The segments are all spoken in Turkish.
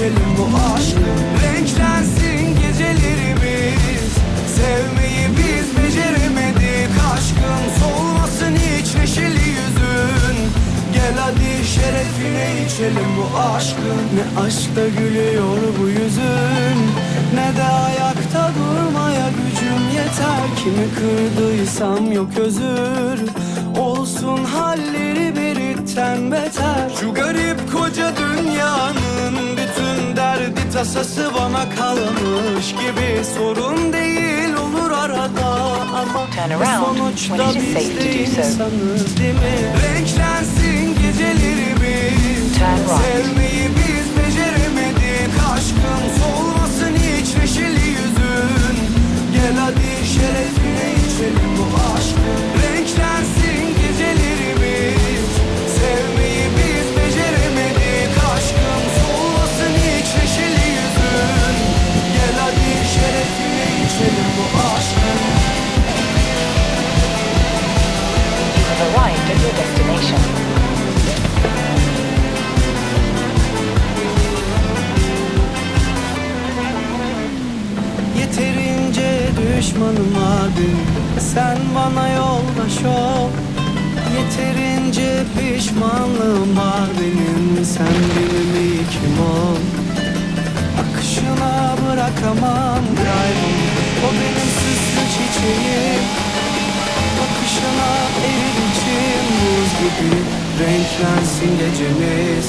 içelim bu aşkı Renklensin gecelerimiz. Sevmeyi biz beceremedik aşkım Solmasın hiç neşeli yüzün. Gel hadi şerefine içelim bu aşkın Ne aşkta gülüyor bu yüzün. Ne de ayakta durmaya gücüm yeter. Kimi kırdıysam yok özür. Olsun halleri biritten beter. Şu garip koca dünyanın tasası bana kalmış gibi Sorun değil olur arada ama around. sonuçta biz de insanız değil mi? Renklensin gecelerimiz. Sevmeyi biz beceremedik. Aşkım Solmasın hiç neşeli yüzün. Gel hadi şerefine içelim bu aşkı destination. Yeterince düşmanım vardı Sen bana yoldaş ol. Yeterince pişmanlığım var benim Sen benim ilkim ol. Akışına bırakamam kaybım O benim süslü çiçeğim. Bakışına buz gibi Renklensin gecemiz.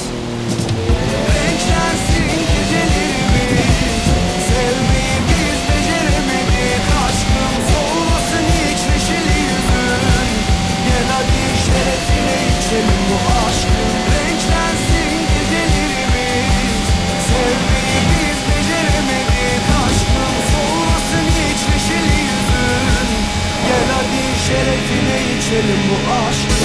Renklensin gecelerimiz Sevmeyi beceremedik Aşkım solmasın hiç neşeli yüzün. Gel şerefine içelim bu aşkı Renklensin gecelerimiz. Sevmeyi beceremedik Aşkım solmasın hiç neşeli yüzün. Gel şerefine içelim bu aşkı